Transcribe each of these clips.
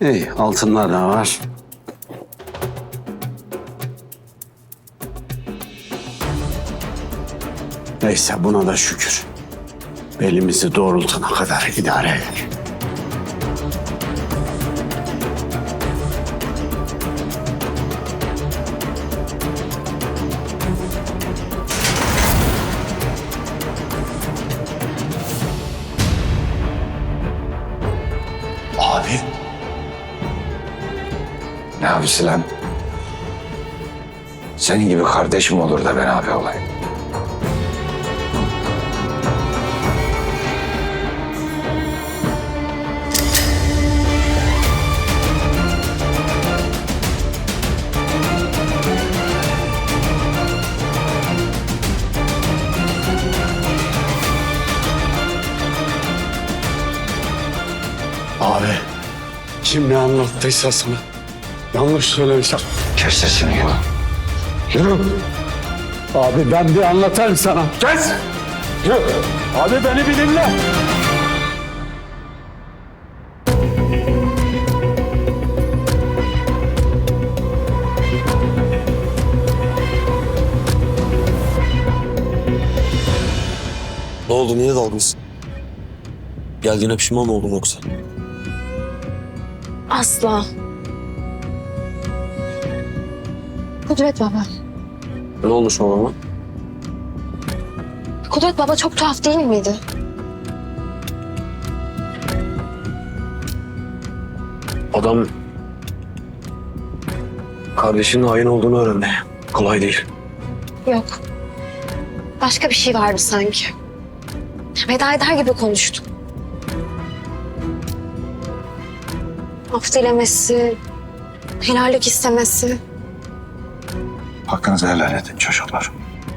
İyi, altınlar da var. Neyse buna da şükür. Belimizi doğrultana kadar idare eder. Ne abisi lan? Senin gibi kardeşim olur da ben abi olayım. Abi, kim ne anlattıysa sana yanlış söylemişler. Kes sesini yürü. Yürü. Abi ben bir anlatayım sana. Kes. Yürü. Abi beni bir dinle. Ne oldu niye dalgınsın? Geldiğine pişman mı oldun yoksa? Asla. Kudret baba. Ne olmuş babama? Kudret baba çok tuhaf değil miydi? Adam kardeşinin hain olduğunu öğrendi. Kolay değil. Yok. Başka bir şey vardı sanki. Veda eder gibi konuştu. Af dilemesi, helallik istemesi. Hakkınızı helal edin çocuklar.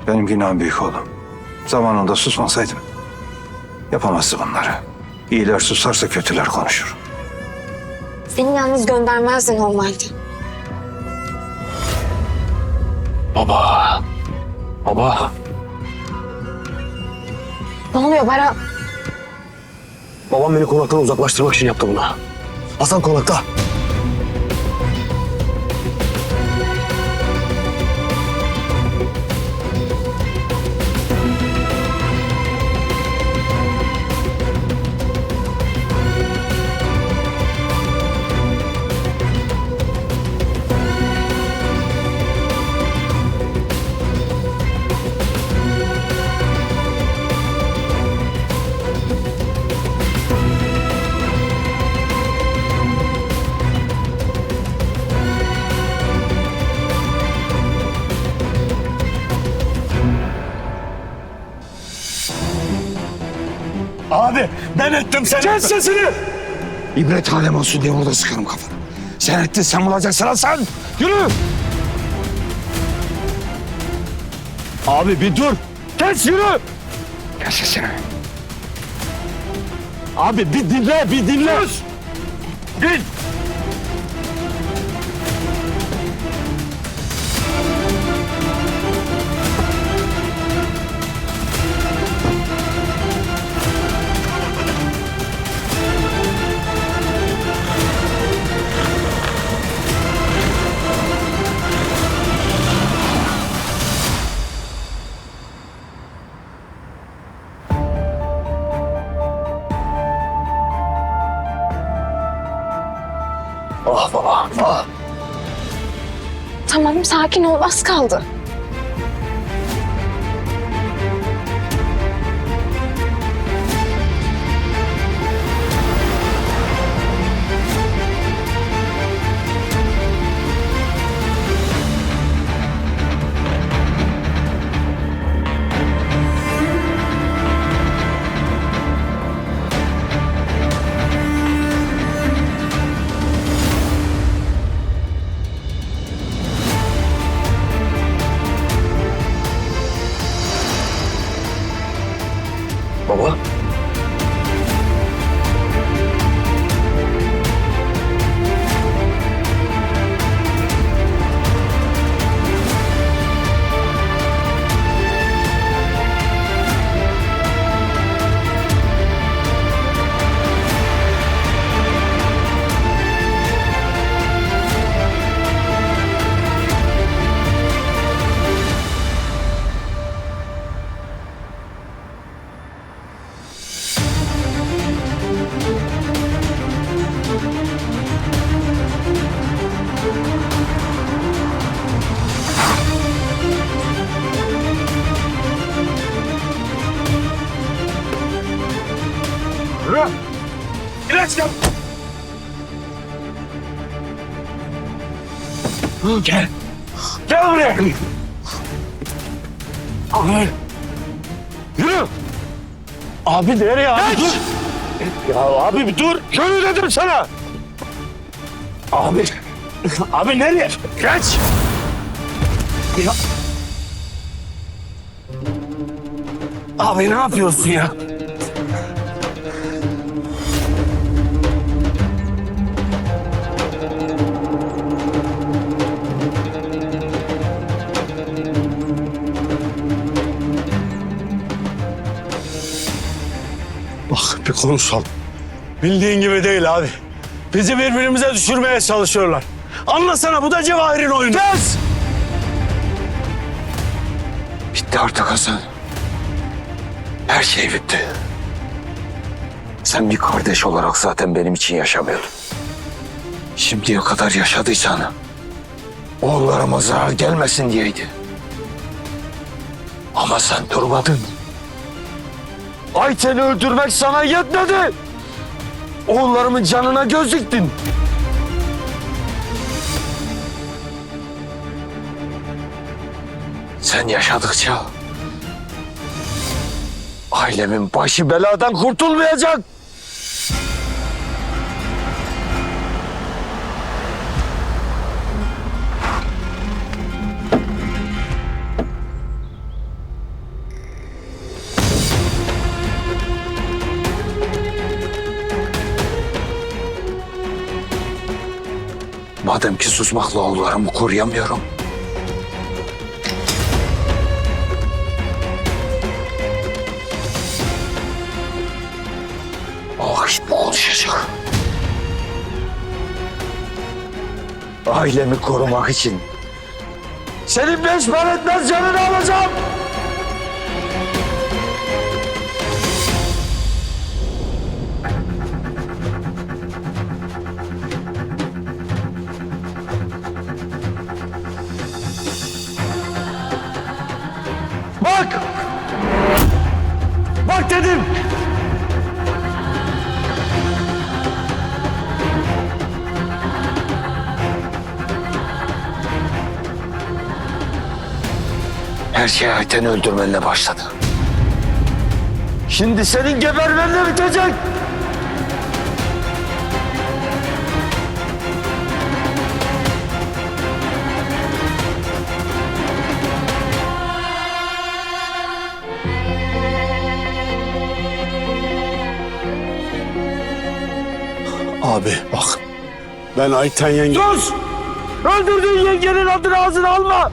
Benim günahım büyük oğlum. Zamanında susmasaydım yapamazdı bunları. İyiler susarsa kötüler konuşur. Beni yalnız göndermezdi normalde. Baba. Baba. Ne oluyor Baran? Babam beni konaktan uzaklaştırmak için yaptı bunu. Hasan konakta. Abi ben ettim seni. Kes sesini. İbret alem olsun diye burada sıkarım kafanı. Sen ettin sen bulacaksın lan sen. Yürü. Abi bir dur. Kes yürü. Kes sesini. Abi bir dinle bir dinle. Git. Ah baba. Ah. Tamam sakin ol az kaldı. Yürü. İlaç yap. Gel. Gel buraya. Abi. Yürü. Abi nereye abi? Dur. Ya abi bir dur. Yürü dedim sana. Abi. Abi nereye? Geç. Ya. Abi ne yapıyorsun ya? Konuşalım. Bildiğin gibi değil abi. Bizi birbirimize düşürmeye çalışıyorlar. Anlasana bu da Cevahir'in oyunu. Kes! Bitti artık Hasan. Her şey bitti. Sen bir kardeş olarak zaten benim için yaşamıyordun. Şimdiye kadar yaşadıysan oğullarıma zarar gelmesin diyeydi. Ama sen durmadın. Ayten'i öldürmek sana yetmedi. Oğullarımın canına göz diktin. Sen yaşadıkça ailemin başı beladan kurtulmayacak. Madem ki susmakla oğullarımı koruyamıyorum. O bu konuşacak. Ailemi korumak için senin beş etmez canını alacağım. Her şey Ayten'i öldürmenle başladı. Şimdi senin gebermenle bitecek! Abi bak. Ben Ayten yenge... Sus! Öldürdüğün yengenin adını ağzına alma!